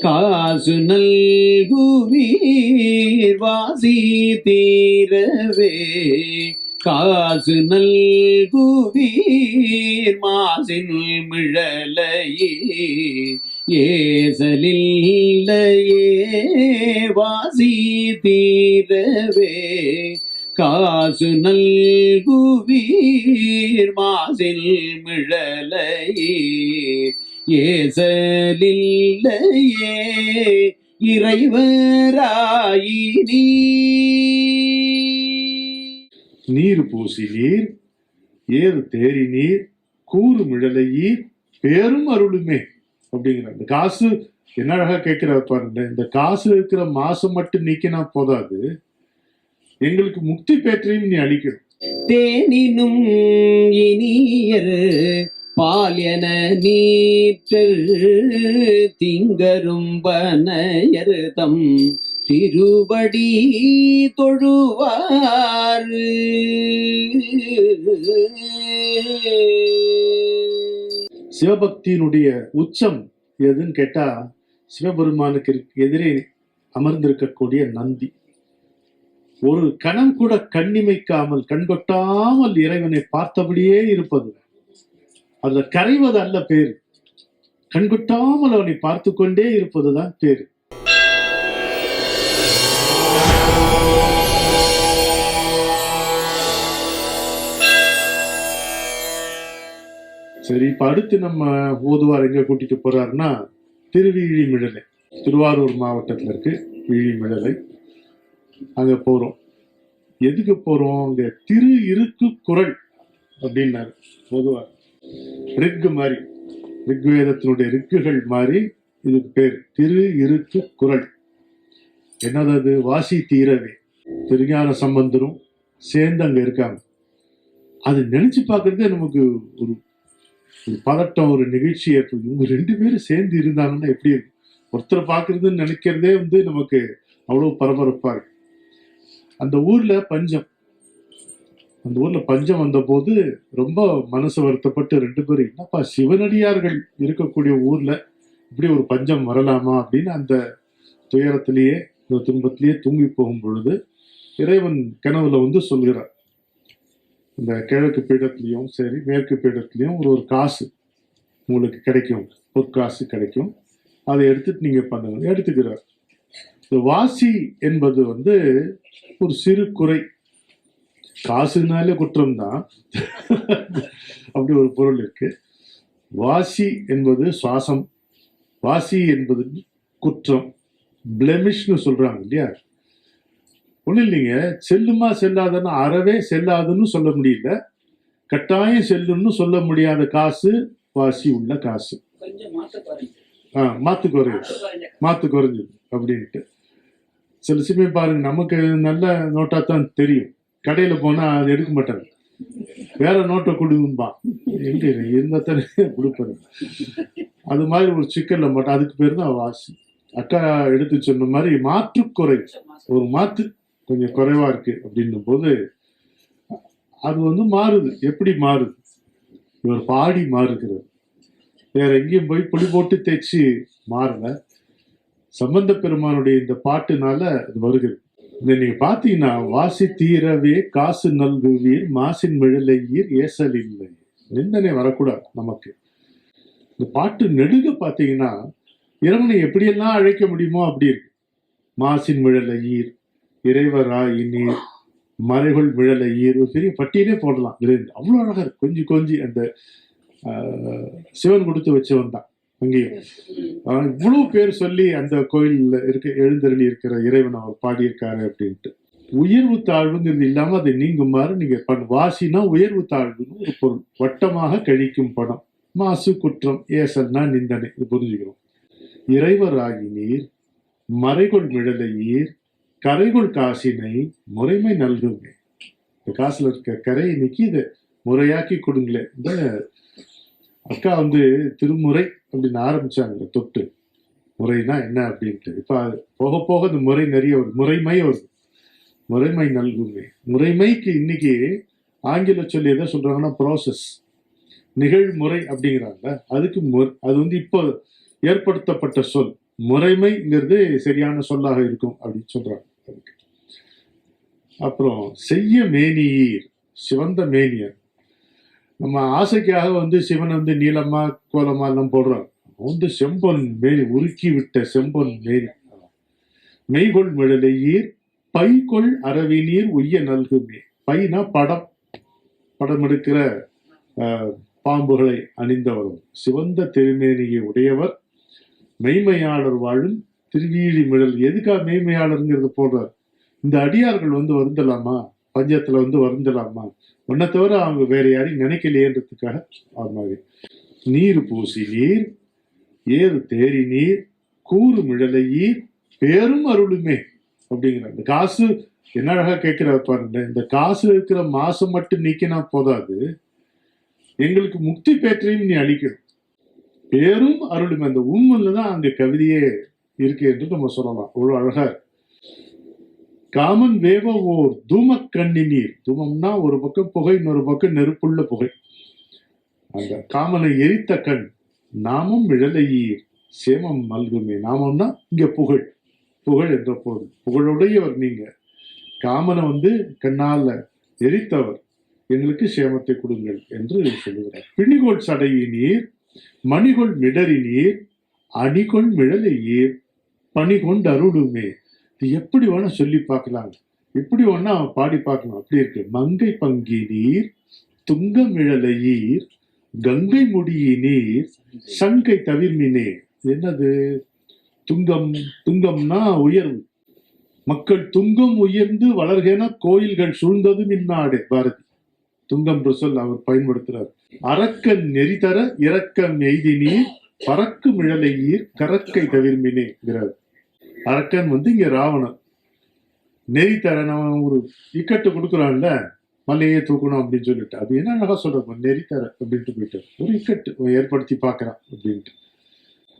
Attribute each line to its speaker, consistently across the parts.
Speaker 1: காசு நல்குவீர் வாசி தீரவே. காசு நல்குவீர் மாசின் மிழலையே. ஏசலில்லையே வாசி தீரவே. காசு நல்குவீர் மாசில் மிழலையே. ஏசலில்லையே இறைவராயினீ.
Speaker 2: நீர் பூசி நீர் ஏறு தேறி நீர் கூறு மிழலையீர் பேரும் அருளுமே அப்படிங்கிற இந்த காசு என்ன அழகா கேட்கிற பாருங்க இந்த காசு இருக்கிற மாசம் மட்டும் நீக்கினா போதாது. எங்களுக்கு முக்தி பேற்றையும் நீ அளிக்கணும்.
Speaker 1: தேனினும் இனியர் பால்யன நீற்றல் திங்கரும் பனையர் திருவடி தொழுவார்.
Speaker 2: சிவபக்தியினுடைய உச்சம் எதுன்னு கேட்டா சிவபெருமானுக்கு எதிரே அமர்ந்திருக்கக்கூடிய நந்தி. ஒரு கணம் கூட கண்ணிமைக்காமல் கண்கொட்டாமல் இறைவனை பார்த்தபடியே இருப்பது அதுல கரைவது அல்ல பேரு கண்கொட்டாமல் அவனை பார்த்து கொண்டே இருப்பதுதான் பேரு சரி இப்ப அடுத்து நம்ம ஓதுவார் எங்க கூட்டிட்டு போறாருன்னா திருவிழிமிழலை திருவாரூர் மாவட்டத்துல இருக்கு விழிமிழலை அங்க போறோம். எதுக்கு போறோம்? அங்க திரு இருக்கு குரல் அப்படின்னாரு ஓதுவார் ரிக்கு மாதிரி ரிக்வேதத்தினுடைய ரிக்குகள் மாதிரி இதுக்கு பேர் திரு இருக்கு குரல். என்னது அது? வாசி தீரவே. திருஞான சம்பந்தரும் சேர்ந்து அங்கே இருக்காங்க. அது நினைச்சு பார்க்கறதே நமக்கு ஒரு ஒரு பதட்டம் ஒரு நிகழ்ச்சி ஏற்படும். இவங்க ரெண்டு பேரும் சேர்ந்து இருந்தாங்கன்னா எப்படி இருக்கும்? ஒருத்தரை பார்க்கறதுன்னு நினைக்கிறதே வந்து நமக்கு அவ்வளவு பரபரப்பாக இருக்கு. அந்த ஊர்ல பஞ்சம். அந்த ஊர்ல பஞ்சம் வந்தபோது ரொம்ப மனசு வருத்தப்பட்டு ரெண்டு பேரும் என்னப்பா சிவனடியார்கள் இருக்கக்கூடிய ஊர்ல இப்படி ஒரு பஞ்சம் வரலாமா? அப்படின்னு அந்த துயரத்திலேயே இந்த துன்பத்திலேயே தூங்கி போகும் பொழுது இறைவன் கனவுல வந்து சொல்கிறார். இந்த கிழக்கு பீடத்துலையும் சரி மேற்கு பீடத்துலையும் ஒரு ஒரு காசு உங்களுக்கு கிடைக்கும். பொற்காசு கிடைக்கும். அதை எடுத்துட்டு நீங்க பண்ணுங்க. எடுத்துக்கிறார். இந்த வாசி என்பது வந்து ஒரு சிறு குறை. காசுனாலே குற்றம் தான் அப்படி ஒரு பொருள் இருக்கு. வாசி என்பது சுவாசம். வாசி என்பது குற்றம். பிளெமிஷ்னு சொல்றாங்க இல்லையா? ஒன்றும் இல்லைங்க. செல்லுமா செல்லாதன்னு அறவே செல்லாதுன்னு சொல்ல முடியல. கட்டாயம் செல்லுன்னு சொல்ல முடியாத காசு வாசி உள்ள காசு. ஆ மாத்து குறையுது
Speaker 3: மாத்து
Speaker 2: குறைஞ்சது அப்படின்ட்டு. சில சமயம் பாருங்க நமக்கு நல்ல நோட்டா தான் தெரியும். கடையில் போனால் அது எடுக்க மாட்டாங்க. வேற நோட்டை கொடுங்கம்பா எங்க இருந்தா தானே கொடுப்பது அது மாதிரி ஒரு சிக்கல்ல மாட்டோம் அதுக்கு பேர் தான் வாசி. அக்கா எடுத்து சொன்ன மாதிரி மாற்று குறை. ஒரு மாத்து கொஞ்சம் குறைவா இருக்கு அப்படின்னும் போது அது வந்து மாறுது. எப்படி மாறுது? இவர் பாடி மாறுகிறது வேற எங்கேயும் போய் புளி போட்டு தேய்ச்சி மாறல. சம்பந்த பெருமானுடைய இந்த பாட்டுனால அது வருகிறது. இதை நீங்க பாத்தீங்கன்னா வாசி தீரவே காசு நல்குவீர் மாசின் மிழலையீர் ஏசல் இல்லை. நிந்தனை வரக்கூடாது நமக்கு. இந்த பாட்டு நெடுக பாத்தீங்கன்னா இறைவனை எப்படியெல்லாம் அழைக்க முடியுமோ அப்படி இருக்கு. மாசின் மிழலையீர் இறைவராயினீர் மறைகள் மிழலையீர் ஒரு பெரிய பட்டியலே போடலாம். அவ்வளோ அவ்வளவு அழகா இருக்கு. கொஞ்சி கொஞ்சி அந்த சிவன் கொடுத்து வச்சவன் தான். அங்கேயும் இவ்வளவு பேர் சொல்லி அந்த கோயில்ல இருக்க எழுந்தருளி இருக்கிற இறைவன் அவர் பாடியிருக்காரு அப்படின்ட்டு. உயர்வு தாழ்வுங்கிறது இல்லாம அதை நீங்குமாறு நீங்க பண்ண வாசினா உயர்வு தாழ்வுன்னு ஒரு பொருள். வட்டமாக கழிக்கும் படம் மாசு குற்றம் ஏசல்னா நிந்தனை. இது புரிஞ்சுக்கிறோம். இறைவராகி நீர் மறைகொள் மிழலையீர் கரைகொள் காசினை முறைமை நல்குமே. இந்த காசுல இருக்க கரையை நீக்கி இதை முறையாக்கி கொடுங்களேன் இந்த அக்கா வந்து திருமுறை அப்படின்னு ஆரம்பிச்சாங்க தொட்டு. முறைனா என்ன அப்படின்ட்டு. இப்ப அது போக போக இந்த முறை நிறைய வருது. முறைமை வருது. முறைமை நல்குமே. முறைமைக்கு இன்னைக்கு ஆங்கில சொல்லி எதை சொல்றாங்கன்னா ப்ராசஸ் நிகழ்முறை அப்படிங்கிறாங்க. அதுக்கு மு- அது வந்து இப்போ ஏற்படுத்தப்பட்ட சொல். முறைமைங்கிறது சரியான சொல்லாக இருக்கும் அப்படின்னு சொல்றாங்க அதுக்கு. அப்புறம் செய்ய மேனியீர். சிவந்த மேனியர். நம்ம ஆசைக்காக வந்து சிவன் வந்து நீளமா கோலமா எல்லாம் போடுறோம் வந்து செம்பொன் மேரி உருக்கி விட்ட செம்பொன் மேரி. மெய்கொள் மிழலையீர் பைகொள் அரவினீர் உய்ய நல்குமே. பைனா படம் படம் எடுக்கிற பாம்புகளை அணிந்தவரும். சிவந்த திருமேனியை உடையவர் மெய்மையாளர் வாழும் திருவீழி மிழல். எதுக்காக மெய்மையாளருங்கிறது போடுறார்? இந்த அடியார்கள் வந்து வருந்தலாமா? பஞ்சத்துல வந்து வருந்தலாமா? உன்னை தவிர அவங்க வேற யாரையும் நினைக்கலையேன்றதுக்காக அது மாதிரி. நீர் பூசி நீர் ஏறு தேரி நீர் கூறு மிழலையீர் பேரும் அருளுமே அப்படிங்கிற இந்த காசு என்ன அழகா கேட்கிற பாருங்க இந்த காசு இருக்கிற மாசம் மட்டும் நீக்கினா போதாது. எங்களுக்கு முக்தி பேற்றையும் நீ அழிக்கணும் பேரும் அருளுமே. அந்த உண்மையில தான் அங்க கவிதையே இருக்கு என்று நம்ம சொல்லலாம். அவ்வளவு அழகா இருக்கு. காமன் வேவ ஓர் தூமக்கண்ணி நீர் தூமம்னா ஒரு பக்கம் புகை இன்னொரு பக்கம் நெருப்புள்ள புகை. அந்த காமனை எரித்த கண் நாமும் இழலையீர் சேமம் மல்குமே. நாமம்னா இங்க புகழ். புகழ் என்ற பொருள். புகழுடையவர் நீங்க. காமனை வந்து கண்ணால எரித்தவர். எங்களுக்கு சேமத்தை கொடுங்கள் என்று சொல்லுகிறார். பிணிகோள் சடையினீர் மணிகொள் மிடறினீர் அணிகொள் மிழலையீர் பணிகொண்டு அருளுமே. எப்படி வேணா சொல்லி பார்க்கலாம் இப்படி வேணா பாடி பார்க்கலாம். அப்படி இருக்கு. மங்கை பங்கி நீர் துங்கமிழலையீர் கங்கை முடியினீர் சங்கை தவிர்மினே என்னது? துங்கம் துங்கம்னா உயர்வு. மக்கள் துங்கம் உயர்ந்து வளர்கென கோயில்கள் சூழ்ந்ததும் இந்நாடு பாரதி துங்கம் என்று சொல் அவர் பயன்படுத்துறார். அரக்கன் நெறி தர இரக்கம் எய்தினீர் பறக்கு மிழலையீர் கரக்கை தவிர்மினேங்கிறார் அரக்கன் வந்து இங்க ராவணன். நெறி தர ஒரு இக்கட்டு கொடுக்குறான்ல மல்லையே தூக்கணும் அப்படின்னு சொல்லிட்டு. அது என்ன அழகா சொல்றப்ப நெறி தர அப்படின்ட்டு போயிட்டு. ஒரு இக்கட்டு ஏற்படுத்தி பார்க்கறான் அப்படின்ட்டு.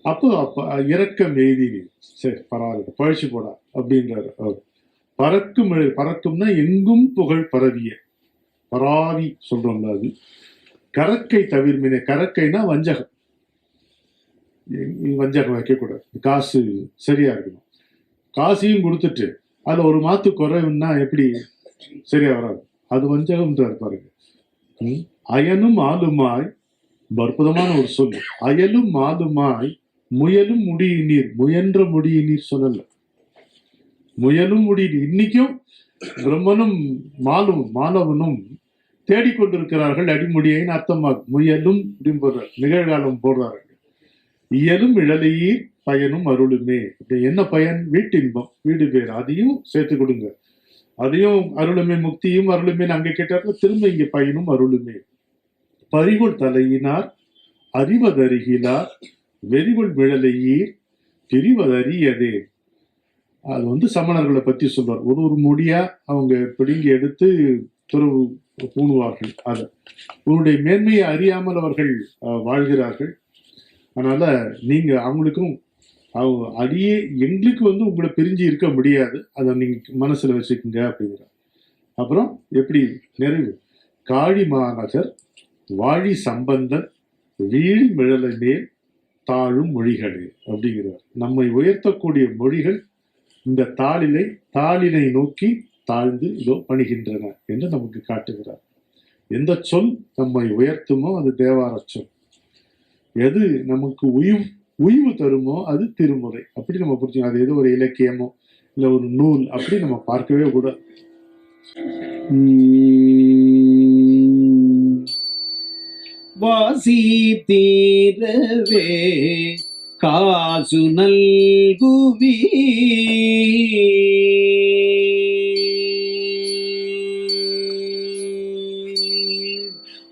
Speaker 2: அப்போ அப்ப இறக்கம் எய்தி நீ சரி பரவாயில்ல பழிச்சு போடா அப்படின்றாரு அவர். பறக்கும் பறக்கும்னா எங்கும் புகழ் பரவிய. பராவி சொல்றோம்ல அது. கரக்கை தவிர்மினே கரக்கைனா வஞ்சகம். வஞ்சகம் வைக்கக்கூடாது. காசு சரியா இருக்கணும். காசையும் கொடுத்துட்டு அதுல ஒரு மாத்து குறைவுன்னா எப்படி? சரியா வராது. அது வஞ்சகம்ன்றார் பாருங்க? அயனும் ஆளுமாய் அற்புதமான ஒரு சொல். அயலும் ஆளுமாய் முயலும் முடியினீர். முயன்ற முடியினீர் சொல்லல. முயலும் முடியினீர். இன்னைக்கும் பிரம்மனும் மாலும் மாணவனும் தேடிக்கொண்டிருக்கிறார்கள் அடிமுடியின்னு அர்த்தமாகும் முயலும் அப்படின்னு போடுறார். நிகழ்காலம் போடுறார்கள் இயலும் இழலையீர் பயனும் அருளுமே. என்ன பயன்? வீட்டின்பம். வீடு பேர் அதையும் சேர்த்து கொடுங்க. அதையும் அருளுமே முக்தியும் அருளுமே அங்க கேட்டார்கள் திரும்ப இங்க பயனும் அருளுமே. பறிகொள் தலையினார் அறிவதருகிலார் வெறிகொள் விழலையீர் பிரிவதறியதே அது வந்து சமணர்களை பத்தி சொல்றார் ஒரு ஒரு முடியா அவங்க பிடுங்கி எடுத்து துறவு பூணுவார்கள். அதை. உன்னுடைய மேன்மையை அறியாமல் அவர்கள் வாழ்கிறார்கள். அதனால நீங்க அவங்களுக்கும் அவங்க அடியே எங்களுக்கு வந்து உங்களை பிரிஞ்சு இருக்க முடியாது. அதை நீங்கள் மனசில் வச்சுக்கோங்க அப்படிங்கிற. அப்புறம் எப்படி? நிறைவு காழி மாநகர் வாழி சம்பந்தன் வீழ் மிழலை மேல் தாழும் மொழிகளே அப்படிங்கிறார். நம்மை உயர்த்தக்கூடிய மொழிகள் இந்த தாளிலை தாளினை நோக்கி தாழ்ந்து இதோ பணிகின்றன என்று நமக்கு காட்டுகிறார். எந்த சொல் நம்மை உயர்த்துமோ அது தேவார சொல். எது நமக்கு உயிர் உய்வு தருமோ அது திருமுறை. அப்படி நம்ம புரிஞ்சுக்கணும். அது ஏதோ ஒரு இலக்கியமோ இல்ல ஒரு நூல் அப்படி நம்ம பார்க்கவே கூடாது.
Speaker 1: வாசி தீரவே காசு நல்குவி.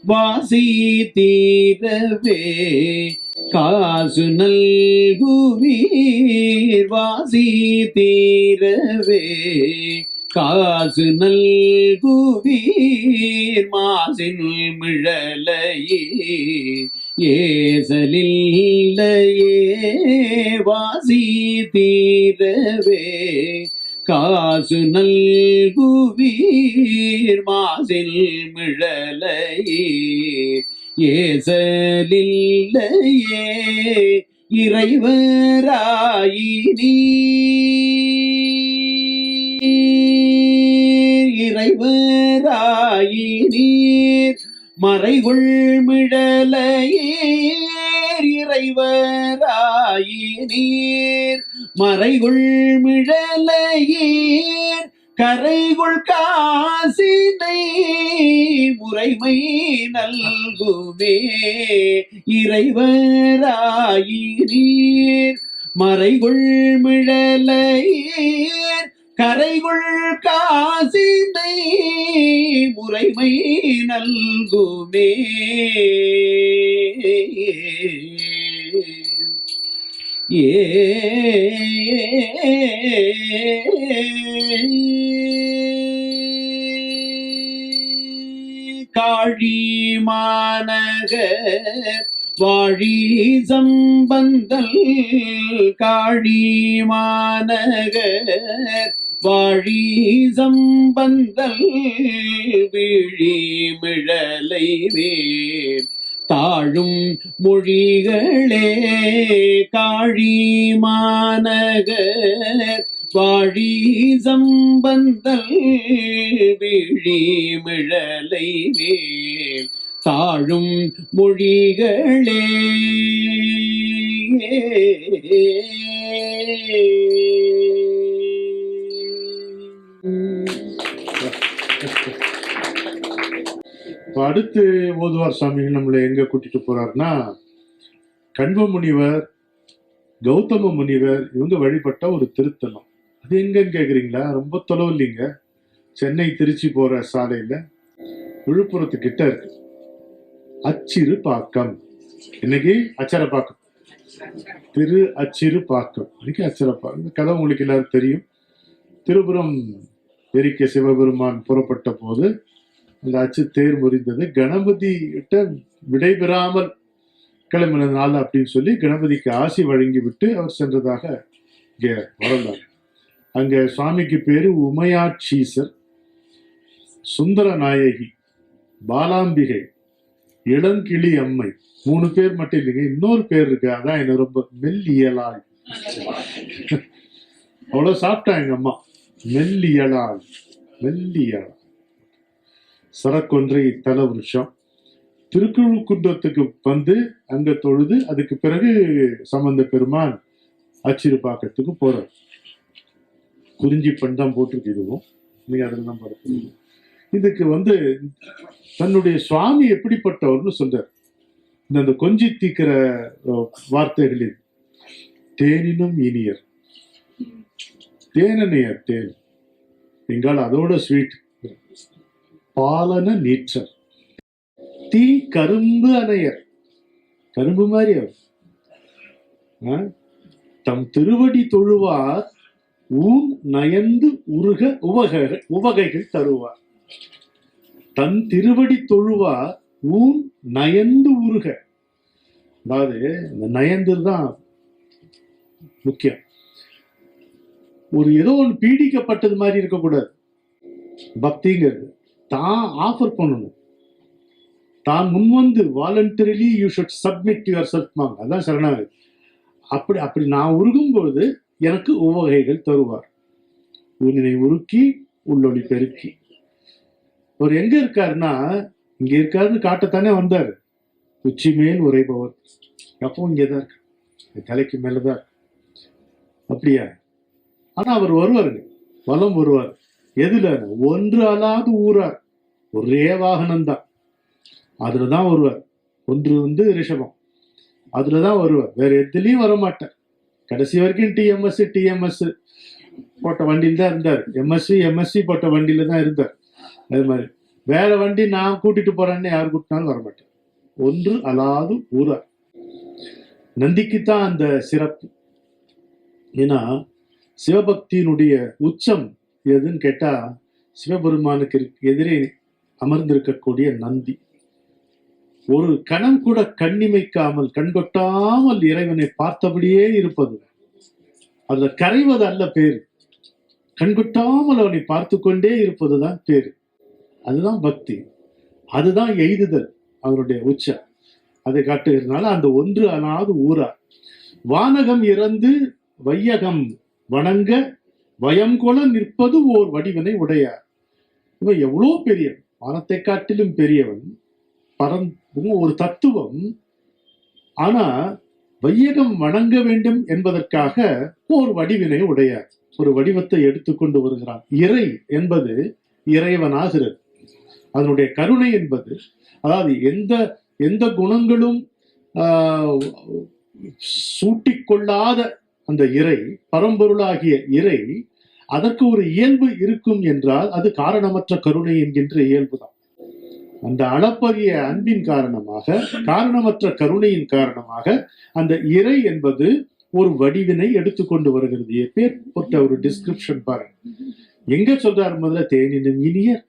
Speaker 1: வாசி தீரவே காசு நல்குவீர் வாசி தீரவே. காசு நல்குவீர் மாசின் மிழலையே. ஏசலில்லையே வாசி தீரவே. காசு நல்குவீர் மாசில் மிழலையே. ஏசலில்லையே இறைவராயினி. இறைவராயினீர் இறைவராயி நீர் மறைகுள் மிழலையீர் இறைவராயி மறைகுள் மிழலையீர் கரைகுள் காசினை முறைமை நல்குமே. இறைவராயினீர் மறைகுள் மிழலையீர் கரைகுள் காசினை முறைமை நல்குமே. ஏ காழி மாநகர் வாழி சம்பந்தல் காழி மாநகர் வாழி சம்பந்தல் விழி மிழலை வேர் தாழும் மொழிகளே காழி மாநகர் வாழி சம்பந்தல் விழிமிழலை மேல் தாழும் மொழிகளே Thank you.
Speaker 2: இப்போ அடுத்து ஓதுவார் சாமிகள் நம்மளை எங்கே கூட்டிட்டு போகிறாருன்னா கண்வ முனிவர் கௌதம முனிவர் இவங்க வழிபட்ட ஒரு திருத்தலம். அது எங்கன்னு கேட்குறீங்களா ரொம்ப தொலைவு இல்லைங்க. சென்னை திருச்சி போகிற சாலையில் விழுப்புரத்துக்கிட்ட இருக்கு. அச்சிறு பாக்கம் இன்னைக்கு அச்சரப்பாக்கம் திரு அச்சிறு பாக்கம் இன்னைக்கு அச்சரப்பாக்கம் இந்த கதை உங்களுக்கு எல்லாரும் தெரியும். திருபுரம் எரிக்க சிவபெருமான் புறப்பட்ட போது அந்த அச்சு தேர் முறிந்தது கணபதி கிட்ட விடைபெறாமல் கிளம்பினதுனால அப்படின்னு சொல்லி கணபதிக்கு ஆசி வழங்கி விட்டு அவர் சென்றதாக இங்கே வரலாறு அங்க சுவாமிக்கு பேரு உமையாட்சீசர் சுந்தர நாயகி பாலாம்பிகை இளங்கிளி அம்மை. மூணு பேர் மட்டும் இல்லைங்க இன்னொரு பேர் இருக்கு அதான் எனக்கு ரொம்ப மெல்லியலாள் அவ்வளவு சாப்பிட்டா எங்க அம்மா மெல்லியலாள் மெல்லியலாள் சடக்கொன்றை தல விருஷம் திருக்குழுக்குன்றத்துக்கு வந்து அங்க தொழுது அதுக்கு பிறகு சம்பந்த பெருமான் அச்சிறுபாக்கத்துக்கு போறார். குறிஞ்சி பண் தான் போட்டிருக்கு இதுவும். நீங்க அதில் தான் பார்க்கணும் இதுக்கு வந்து தன்னுடைய சுவாமி எப்படிப்பட்டவர்னு சொல்றார். இந்த அந்த கொஞ்சி தீக்கிற வார்த்தைகளில் தேனினும் இனியர். தேனனையர் தேன். எங்கால் அதோட ஸ்வீட் பாலன நீற்றர் தீ கரும்பு அணையர். கரும்பு மாதிரி அவர். ஆ? தம் திருவடி தொழுவார் ஊன் நயந்து உருக உவகைகள் உவகைகள் தருவார். தன் திருவடி தொழுவார் ஊன் நயந்து உருக. அதாவது இந்த நயந்து தான் முக்கியம். ஒரு ஏதோ ஒன்று பீடிக்கப்பட்டது மாதிரி இருக்கக்கூடாது. பக்திங்கிறது. தான் ஆஃபர் பண்ணணும். தான் முன்வந்து voluntarily you should submit yourself அதான் சரணாகதி. அப்படி அப்படி நான் உருகும் பொழுது எனக்கு உவகைகள் தருவார். உன்னை உருக்கி உள்ளொளி பெருக்கி. அவர் எங்க இருக்காருன்னா இங்க இருக்காருன்னு காட்டத்தானே வந்தார். உச்சி மேல் உரைபவர் அப்பவும் இங்கதான் இருக்கு தலைக்கு மேலதான் இருக்கு அப்படியா? ஆனா அவர் வருவாருங்க. வலம் வருவார். எதுல ஒன்று அல்லாது ஊரார். ஒரே வாகனம் தான் அதுலதான் வருவார் ஒன்று வந்து ரிஷபம். அதுலதான் வருவார் வேற எதுலயும் வரமாட்டார். கடைசி வரைக்கும் டிஎம்எஸ் டிஎம்எஸ் போட்ட வண்டியில் தான் இருந்தார். எம்எஸ்சி எம்எஸ்சி போட்ட வண்டியில தான் இருந்தார். அது மாதிரி. வேற வண்டி நான் கூட்டிட்டு போறேன்னு யார் கூட்டினாலும் வரமாட்டேன் ஒன்று அலாது ஊரார். நந்திக்கு தான் அந்த சிறப்பு. ஏன்னா சிவபக்தியினுடைய உச்சம் எதுன்னு கேட்டா சிவபெருமானுக்கு எதிரே அமர்ந்திருக்கக்கூடிய நந்தி. ஒரு கணம் கூட கண்ணிமைக்காமல் கண்கொட்டாமல் இறைவனை பார்த்தபடியே இருப்பது. அதுல கரைவது அல்ல பேரு. கண்கொட்டாமல் அவனை பார்த்து கொண்டே இருப்பதுதான் பேரு. அதுதான் பக்தி. அதுதான் எய்துதல் அவருடைய உச்சம் அதை காட்டுகிறதுனால அந்த ஒன்று அனாது ஊரா வானகம் இறந்து வையகம் வணங்க வயங்கொல நிற்பது ஓர் வடிவனை உடையார். இவன் எவ்வளோ பெரியவன்? வானத்தை காட்டிலும் பெரியவன் பரம் ஒரு தத்துவம். ஆனா வையகம் வணங்க வேண்டும் என்பதற்காக ஓர் வடிவினை உடையார். ஒரு வடிவத்தை எடுத்துக்கொண்டு வருகிறான். இறை என்பது இறைவனாகிறது. அதனுடைய கருணை என்பது அதாவது எந்த எந்த குணங்களும் ஆஹ், சூட்டிக்கொள்ளாத அந்த இறை பரம்பொருளாகிய இறை அதற்கு ஒரு இயல்பு இருக்கும் என்றால் அது காரணமற்ற கருணை என்கின்ற இயல்புதான். அந்த அளப்பரிய அன்பின் காரணமாக காரணமற்ற கருணையின் காரணமாக அந்த இறை என்பது ஒரு வடிவினை எடுத்துக்கொண்டு வருகிறது. எப்பேற்பட்ட ஒரு டிஸ்கிரிப்ஷன் பாருங்க. எங்க சொல்றாரு முதல்ல? தேனினும் இனியர்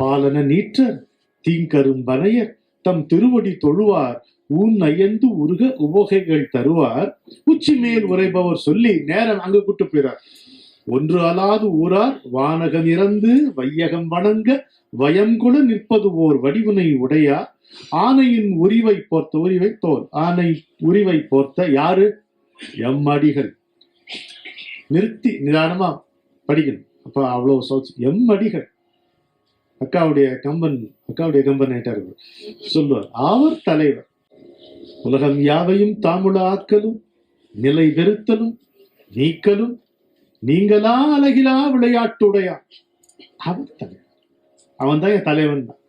Speaker 2: பாலன நீற்றர் தீங்கரும்பனையர் தம் திருவடி தொழுவார் ஊன் அயந்து உருக உபோகைகள் தருவார். உச்சி மேல் உரைபவர் சொல்லி நேரம் அங்கு கூட்டு போயிறார். ஒன்று அலாது ஊரார் வானகம் இறந்து வையகம் வணங்க வயம்குல நிற்பது ஓர் வடிவினை உடையார். ஆனையின் உரிவை போர்த்த உரிவை தோல் ஆனை உரிவை போர்த்த யாரு? எம்மடிகள் நிறுத்தி நிதானமா படிக்கணும். அப்ப அவ்வளவு எம் எம்மடிகள் அக்காவுடைய கம்பன் அக்காவுடைய கம்பன் ஆயிட்டார் சொல்லுவார் அவர் தலைவர். உலகம் யாவையும் தாமுள ஆக்கலும் நிலை வெறுத்தலும் நீக்கலும் நீங்களா அழகிலா விளையாட்டுடையா அவர் தலைவர் அவன் தான் என் தலைவன் தான்.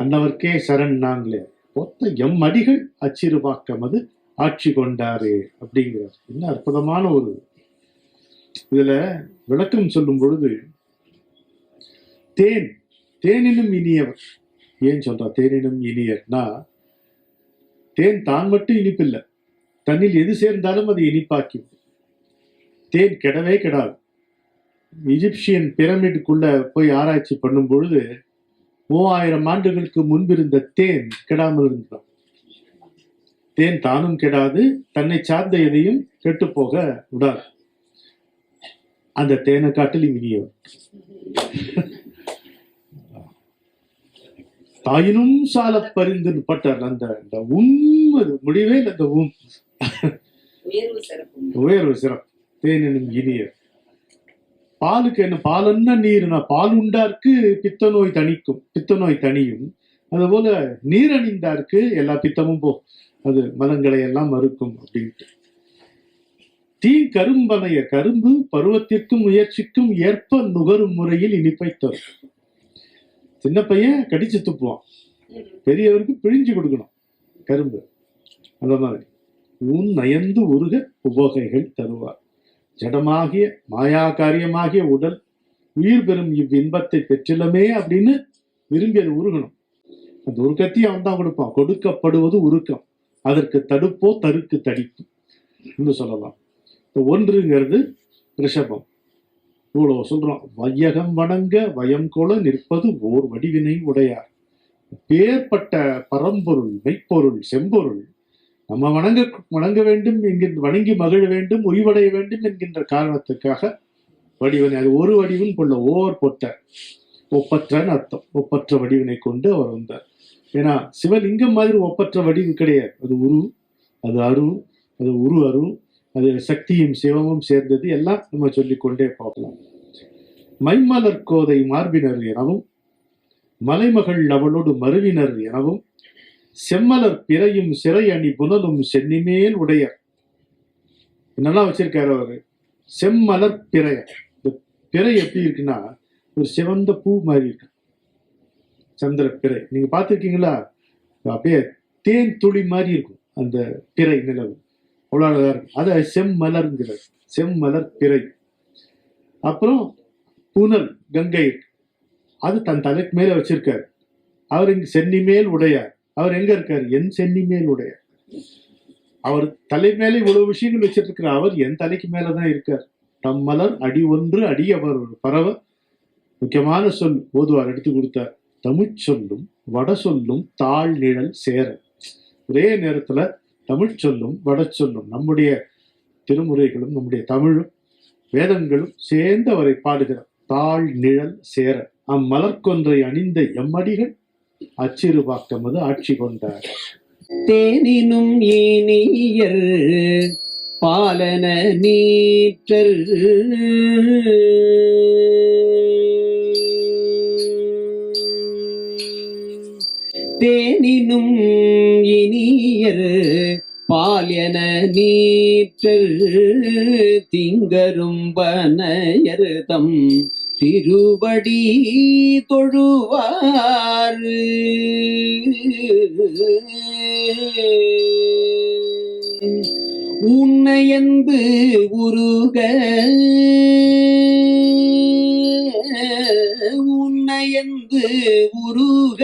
Speaker 2: அன்னவர்க்கே சரண் நாங்களே. ஒத்த எம் அடிகள் அச்சிறுபாக்கமது ஆட்சி கொண்டாரே அப்படிங்கிறார். என்ன அற்புதமான ஒரு இதுல விளக்கம் சொல்லும் பொழுது தேன் தேனினும் இனியவர். ஏன் சொல்றா? தேனினும் இனியர்னா தேன் தான் மட்டும் இனிப்பில்லை. தன்னில் எது சேர்ந்தாலும் அது இனிப்பாக்கி தேன் கெடவே கெடாது. எஜிப்சியன் பிரமிடுக்குள்ள போய் ஆராய்ச்சி பண்ணும் பொழுது மூவாயிரம் ஆண்டுகளுக்கு முன்பிருந்த தேன் கெடாமல் இருந்தான் தேன் தானும் கெடாது தன்னை சார்ந்த எதையும் கெட்டு போக விடாது. அந்த தேனை காட்டிலும் இனியவர். தாயினும் சால பரிந்து பட்டார் அந்த அந்த உண்மை முடிவே அந்த உம்
Speaker 3: உயர்வு சிறப்பு.
Speaker 2: தேனினும் இனியர் பாலுக்கு என்ன பால் என்ன நீர்னா பால் உண்டாருக்கு பித்த நோய் தணிக்கும் பித்த நோய் தணியும். அதுபோல நீர் அணிந்தாருக்கு எல்லா பித்தமும் போ அது மதங்களை எல்லாம் மறுக்கும் அப்படின்ட்டு. தீ கரும்பனைய கரும்பு பருவத்திற்கும் முயற்சிக்கும் ஏற்ப நுகரும் முறையில் இனிப்பை தரும். சின்ன பையன் கடிச்சு துப்புவான். பெரியவருக்கு பிழிஞ்சு கொடுக்கணும். கரும்பு. அந்த மாதிரி. உன் நயந்து உருக உபோகைகள் தருவார். ஜடமாகிய மாயா காரியமாகிய உடல் உயிர் பெறும் இவ்வின்பத்தை பெற்றிலமே அப்படின்னு விரும்பி அது உருகணும். அந்த உருக்கத்தையும் அவன் தான் கொடுப்பான். கொடுக்கப்படுவது உருக்கம். அதற்கு தடுப்போ தருக்கு தடிப்பு. என்று சொல்லலாம். இப்போ ஒன்றுங்கிறது ரிஷபம். இவ்வளவு சொல்றோம் வையகம் வணங்க வயம் கொல நிற்பது ஓர் வடிவினை உடையார். பேர்பட்ட பரம்பொருள் மெய்ப்பொருள் செம்பொருள் நம்ம வணங்க வணங்க வேண்டும் என்கின்ற வணங்கி மகிழ வேண்டும் உய்வடைய வேண்டும் என்கின்ற காரணத்துக்காக வடிவனை அது ஒரு வடிவன் கொள்ள ஓர் பொட்ட ஒப்பற்றன்னு அர்த்தம். ஒப்பற்ற வடிவினை கொண்டு அவர் வந்தார். ஏன்னா சிவலிங்கம் மாதிரி ஒப்பற்ற வடிவு கிடையாது. அது உரு அது அரு அது உரு அரு அது சக்தியும் சிவமும் சேர்ந்தது எல்லாம் நம்ம சொல்லிக்கொண்டே பார்க்கலாம். மைமலர் கோதை மார்பினர் எனவும் மலைமகள் அவளோடு மருவினர் எனவும் செம்மலர் பிறையும் சிறை அணி புனலும் சென்னிமேல் உடையர் என்னெல்லாம் வச்சிருக்காரு அவரு? செம்மலர் பிறைய இந்த பிறை எப்படி இருக்குன்னா ஒரு சிவந்த பூ மாதிரி இருக்கு. சந்திர பிறை. நீங்க பார்த்துருக்கீங்களா? அப்படியே தேன் துளி மாதிரி இருக்கும் அந்த பிறை நிலவு. அவ்வளோ அது இருக்கும் செம்மலர் பிறை அப்புறம் புனல் கங்கை. அது தன் தலைக்கு மேலே வச்சிருக்காரு. அவர் இங்கு சென்னி மேல் உடையார். அவர் எங்க இருக்காரு? என் சென்னி மேல் உடையார். அவர் தலை மேலே இவ்வளவு விஷயங்கள் வச்சிட்டு இருக்கிற அவர் என் தலைக்கு மேலதான் இருக்கார். தம் மலர் அடி ஒன்று அடி அவர் பரவ முக்கியமான சொல் ஓதுவார் எடுத்து கொடுத்தார். தமிழ் சொல்லும் வட சொல்லும் தாழ் நிழல் சேர. ஒரே நேரத்துல தமிழ் சொல்லும் வட சொல்லும் நம்முடைய திருமுறைகளும் நம்முடைய தமிழும் வேதங்களும் சேர்ந்தவரை அவரை பாடுகிறார். தாழ் நிழல் சேர அம்மலர்கொன்றை அணிந்த எம்மடிகள் அச்சிறுபாக்கமது ஆட்சி கொண்டார்.
Speaker 1: தேனினும் இனியர் பாலன நீற்றர் பால்யன நீற்றர் திங்கரும் பனையர்தம் திருவடி தொழுவார் உன்னையன்பு உருக உன்னையன்பு உருக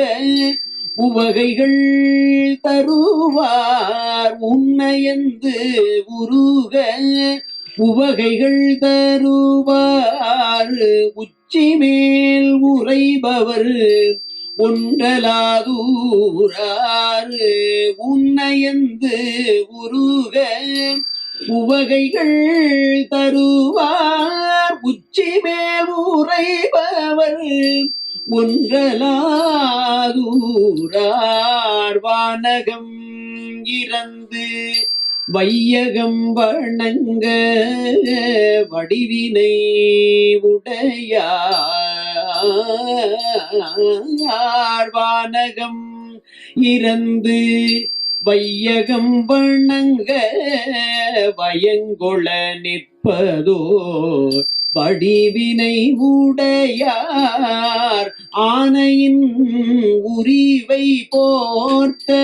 Speaker 1: உவகைகள் தருவார் உன்னையந்து உருக. உவகைகள் தருவார் உச்சி மேல் உரைபவர் ஒன்றலாதூராறு உன்னையந்து உருக. உவகைகள் தருவார் உச்சி மேல் உரைபவர் ஒன்றலாதூரார் இறந்து வையகம் வணங்க வடிவினை உடையார்வானகம் இறந்து வையகம் வணங்க வயங்கொள நிற்பதோ படிவினை உடையார் ஆனையின் உரிவை போர்த்த.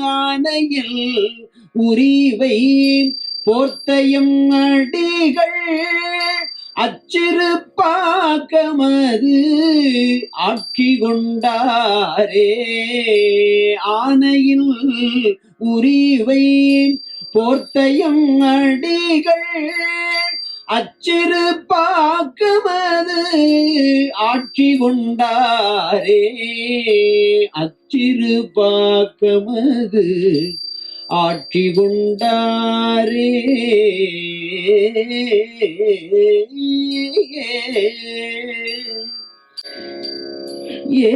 Speaker 1: ஆனையில் உரிவை போர்த்தையும் அடிகள். அச்சிறு பாக்கமது ஆக்கி கொண்டாரே ஆனையில் உரிவை போர்த்தையும் அடிகள். அச்சிறு பாக்கமது ஆட்சி கொண்டாரே அச்சிறு பாக்கமது ஆட்சி கொண்டாரே ஏ.